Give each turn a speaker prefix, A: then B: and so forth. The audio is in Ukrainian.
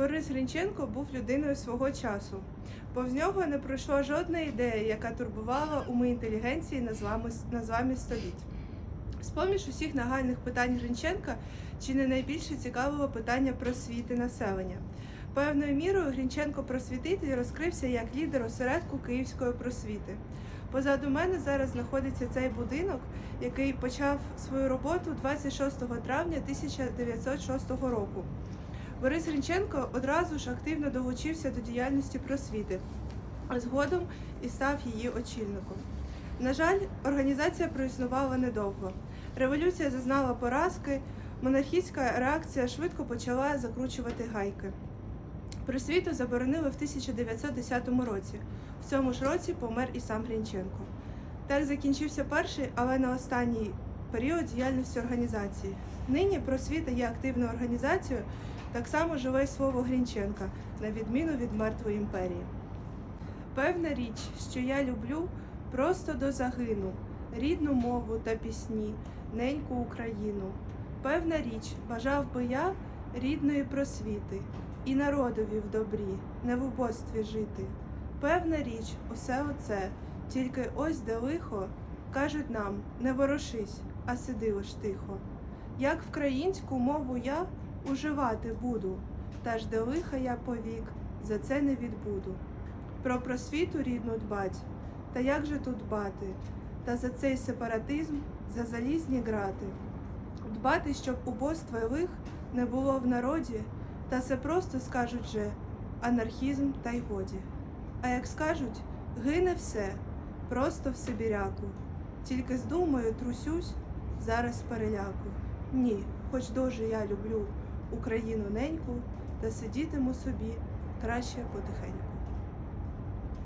A: Борис Грінченко був людиною свого часу. Повз нього не пройшла жодна ідея, яка турбувала уми інтелігенції на зламі, століть. З-поміж усіх нагальних питань Грінченка чи не найбільше цікавило питання просвіти населення. Певною мірою Грінченко просвітитель розкрився як лідер осередку київської просвіти. Позаду мене зараз знаходиться цей будинок, який почав свою роботу 26 травня 1906 року. Борис Грінченко одразу ж активно долучився до діяльності просвіти, а згодом і став її очільником. На жаль, організація проіснувала недовго. Революція зазнала поразки, монархістська реакція швидко почала закручувати гайки. Просвіту заборонили в 1910 році. В цьому ж році помер і сам Грінченко. Так закінчився перший, але не останній період діяльності організації. Нині просвіта є активною організацією, так само живе й слово Грінченка, на відміну від мертвої імперії. Певна річ, що я люблю просто до загину, рідну мову та пісні, неньку Україну. Певна річ, бажав би я рідної просвіти, і народові в добрі, не в убостві жити. Певна річ, усе оце, тільки ось де лихо, кажуть нам, не ворушись, а сиди лиш тихо. Як вкраїнську мову я уживати буду, та ж де лиха я повік, за це не відбуду. Про просвіту рідну дбать, та як же тут дбати, та за цей сепаратизм, за залізні грати. Дбати, щоб убоства й лих не було в народі, та це просто скажуть же анархізм та й годі. А як скажуть, гине все, просто в Сибіряку. Тільки з думою трусюсь зараз переляку. Ні, хоч дуже я люблю Україну неньку, та сидітиму собі краще потихеньку.